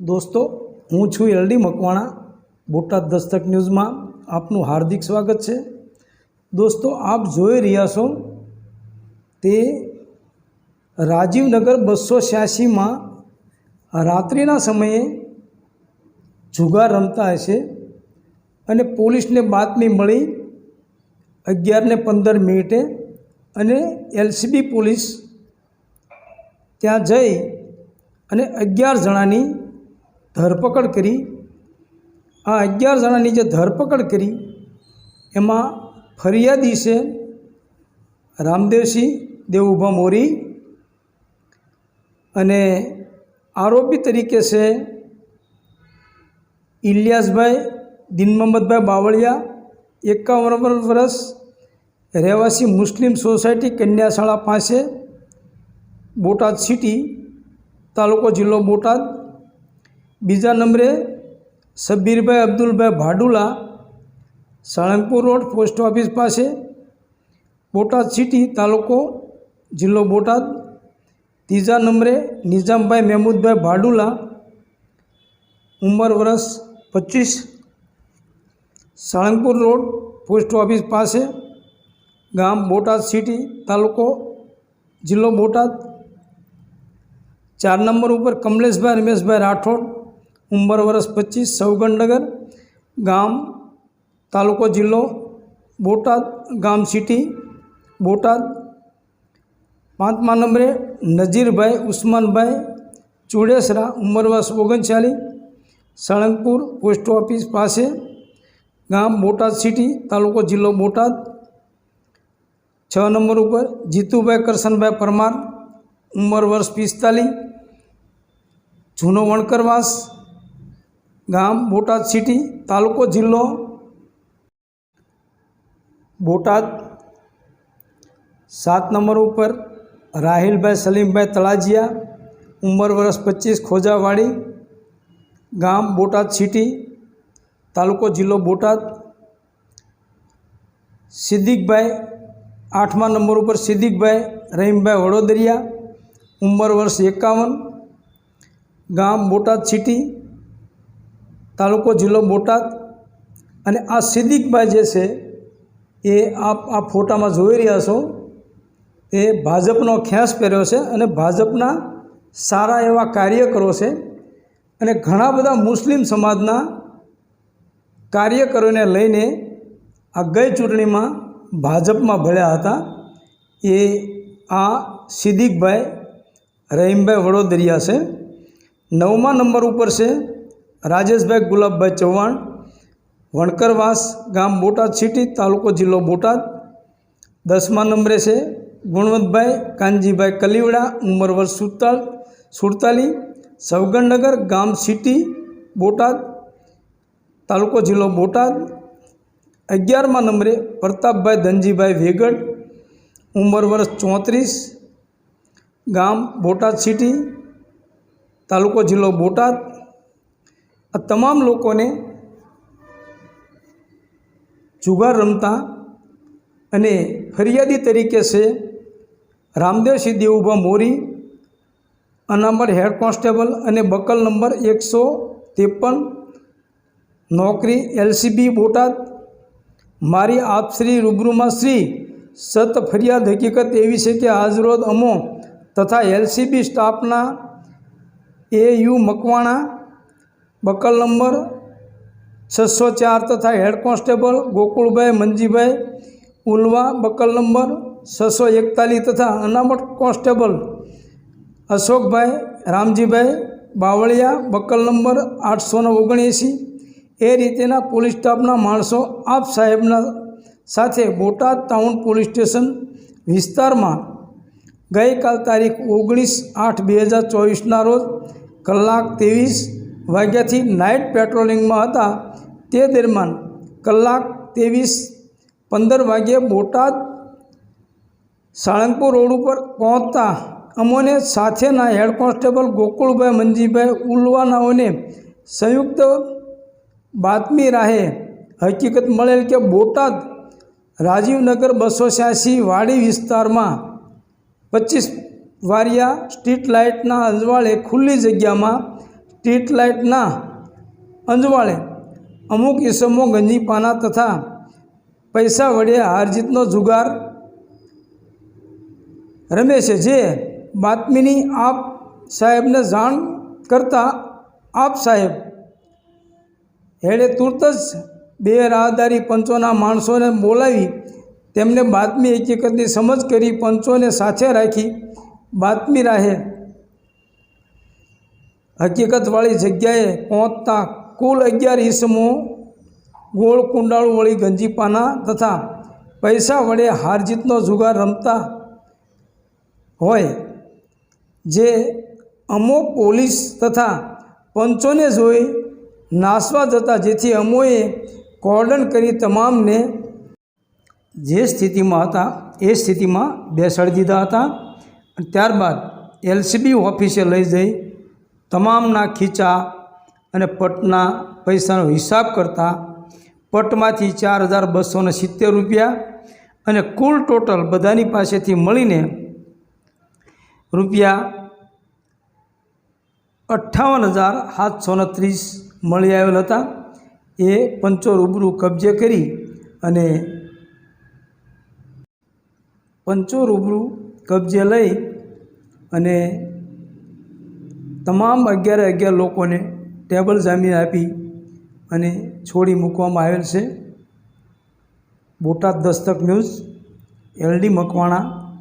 દોસ્તો, હું છું એલડી મકવાણા, બોટાદ દસ્તક ન્યૂઝમાં આપનું હાર્દિક સ્વાગત છે. દોસ્તો, આપ જોઈ રહ્યા છો તે રાજીવનગર બસો છ્યાસીમાં રાત્રિના સમયે જુગાર રમતા હશે અને પોલીસને બાતમી મળી અગિયારને પંદર મિનિટે અને એલસીબી પોલીસ ત્યાં જઈ અને અગિયાર જણાની ધરપકડ કરી, આ અગિયાર જણાની જે ધરપકડ કરી, એમાં ફરિયાદી છે રામદેવસિંહ દેવુભા મોરી અને આરોપી તરીકે છે ઇલિયાસભાઈ દિનમહમ્મદભાઈ બાવળિયા એકાવન વર્ષ, રહેવાસી મુસ્લિમ સોસાયટી કન્યાશાળા પાસે, બોટાદ સિટી, તાલુકો જિલ્લો બોટાદ. બીજા નંબરે Sabbirbhai Abdulbhai Bhadula, Salangpur road, post office પાસે, બોટાદ સિટી તાલુકો, જિલ્લો બોટાદ. ત્રીજા નંબરે નિઝામભાઈ મહેમૂદભાઈ ભાડુલા, ઉંમર વર્ષ પચીસ. સાળંગપુર રોડ, પોસ્ટ ઓફિસ પાસે, ગામ બોટાદ સિટી તાલુકો, જિલ્લો બોટાદ. ચાર નંબર ઉપર કમલેશભાઈ, રમેશભાઈ રાઠોડ ઉંમર વર્ષ પચીસ સૌગણનગર ગામ, તાલુકો જિલ્લો, બોટાદ ગામ સિટી બોટાદ. પાંચમા નંબરે નજીરભાઈ, ઉસ્માનભાઈ ચુડેસરા, ઉંમર વર્ષ ઓગણચાલીસ. સાળંગપુર પોસ્ટ ઓફિસ પાસે ગામ બોટાદ સિટી તાલુકો જિલ્લો બોટાદ. છ નંબર ઉપર જીતુભાઈ કરશનભાઈ પરમાર, ઉંમર વર્ષ પિસ્તાલીસ. જૂનો વણકરવાસ ગામ બોટાદ સિટી, તાલુકો જિલ્લો બોટાદ. સાત નંબર ઉપર રાહિલભાઈ, સલીમભાઈ તળાજિયા, ઉંમર વર્ષ પચીસ, ખોજાવાડી. ગામ બોટાદ સિટી, તાલુકો જિલ્લો બોટાદ. સિદ્દીકભાઈ, આઠમા નંબર ઉપર સિદ્દીકભાઈ, રહીમભાઈ વડોદરિયા, ઉંમર વર્ષ એકાવન. ગામ બોટાદ સિટી તાલુકો જિલ્લો બોટાદ અને આ સિદ્દીકભાઈ જે છે એ આપ આ ફોટામાં જોઈ રહ્યા છો, એ ભાજપનો ખેસ પહેર્યો છે અને ભાજપના સારા એવા કાર્યકરો છે અને ઘણા બધા મુસ્લિમ સમાજના કાર્યકરોને લઈને આ ગઈ ચૂંટણીમાં ભાજપમાં ભળ્યા હતા. એ આ સિદ્દીકભાઈ રહીમભાઈ વડોદરિયા છે. નવમા નંબર ઉપર છે. રાજેશભાઈ ગુલાબભાઈ ચૌહાણ, વણકરવાસ ગામ બોટાદ સિટી, તાલુકો જિલ્લો બોટાદ. દસમા નંબરે છે ગુણવંતભાઈ કાનજીભાઈ કલીવડા, ઉંમર વર્ષ સુડતાલ સુડતાલીસ સવગણનગર ગામ સિટી, બોટાદ. તાલુકો જિલ્લો બોટાદ. અગિયારમા નંબરે પ્રતાપભાઈ ધનજીભાઈ વેગડ, ઉંમર વર્ષ ચોત્રીસ. ગામ બોટાદ સિટી, તાલુકો જિલ્લો બોટાદ. આ તમામ લોકોને જુગાર રમતા અને ફરિયાદી તરીકે છે રામદેવસિંહ દેવુભા મોરી, અનામત હેડ કોન્સ્ટેબલ અને બકલ નંબર એકસો ત્રેપન, નોકરી એલસીબી બોટાદ, મારી આપશ્રી રૂબરૂમાં શ્રી સત ફરિયાદ હકીકત એવી છે કે આજરોજ અમો તથા એલસીબી સ્ટાફના A U Makwana buckle number છસો ચાર તથા head constable Gokulbhai Manjibhai Ulva buckle number છસો એકતાલીસ તથા અનામત constable Ashokbhai Ramjibhai Bavaliya buckle number આઠસો ને ઓગણએંસી. એ રીતેના પોલીસ સ્ટાફના માણસો આપ સાહેબના સાથે બોટાદ ટાઉન પોલીસ સ્ટેશન વિસ્તારમાં ગઈકાલ તારીખ ઓગણીસ આઠ બે હજાર ચોવીસના રોજ કલાક ત્રેવીસ વાગ્યાથી નાઇટ પેટ્રોલિંગમાં હતા. તે દરમિયાન કલાક ત્રેવીસ પંદર વાગ્યે બોટાદ સાળંગપુર રોડ ઉપર પહોંચતા અમોને સાથેના હેડ કોન્સ્ટેબલ ગોકુળભાઈ મંજીભાઈ ઉલવાનાઓને સંયુક્ત બાતમી રાહે હકીકત મળેલ કે બોટાદ રાજીવનગર બસો છ્યાસી વાડી વિસ્તારમાં પચીસ વારિયા સ્ટ્રીટ લાઇટના અજવાળે ખુલ્લી જગ્યામાં સ્ટ્રીટ લાઇટના અંજવાળે અમુક ઈસમો ગંજીપાના તથા પૈસા વડે હારજીતનો જુગાર રમે છે. જે બાતમીની આપ સાહેબને જાણ કરતાં આપ સાહેબ, હેડે તુરત જ બે રાહદારી પંચોના માણસોને બોલાવી તેમને બાતમી હકીકતની સમજ કરી પંચોને સાથે રાખી બાતમી રાહે હકીકતવાળી જગ્યાએ પહોંચતા કુલ અગિયાર ઈસમો ગોળ કુંડાળુંવાળી ગંજીપાના તથા પૈસા વડે હારજીતનો જુગાર રમતા હોય, જે અમો પોલીસ તથા પંચોને જોઈ નાસવા જતા જેથી અમોએ કોર્ડન કરી તમામને જે સ્થિતિમાં હતા, એ સ્થિતિમાં બેસાડી દીધા હતા. ત્યારબાદ એલસીબી ઓફિસે લઈ જઈ તમામના ખીચા અને પટના પૈસાનો હિસાબ કરતા પટમાંથી ચાર હજાર બસો સિત્તેર રૂપિયા અને કુલ ટોટલ બધાની પાસેથી મળીને રૂપિયા અઠ્ઠાવન હજાર સાતસો ત્રીસ મળી આવેલ હતા. એ પંચો રૂબરૂ કબજે કરી અને પંચો રૂબરૂ કબજે લઈ અને તમામ અગિયારે અગિયાર લોકોને ટેબલ જામીન આપી અને છોડી મૂકવામાં આવેલ છે. Botad Dastak news LD Makwana,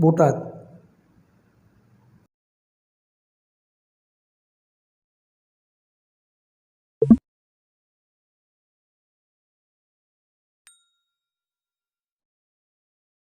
Botad.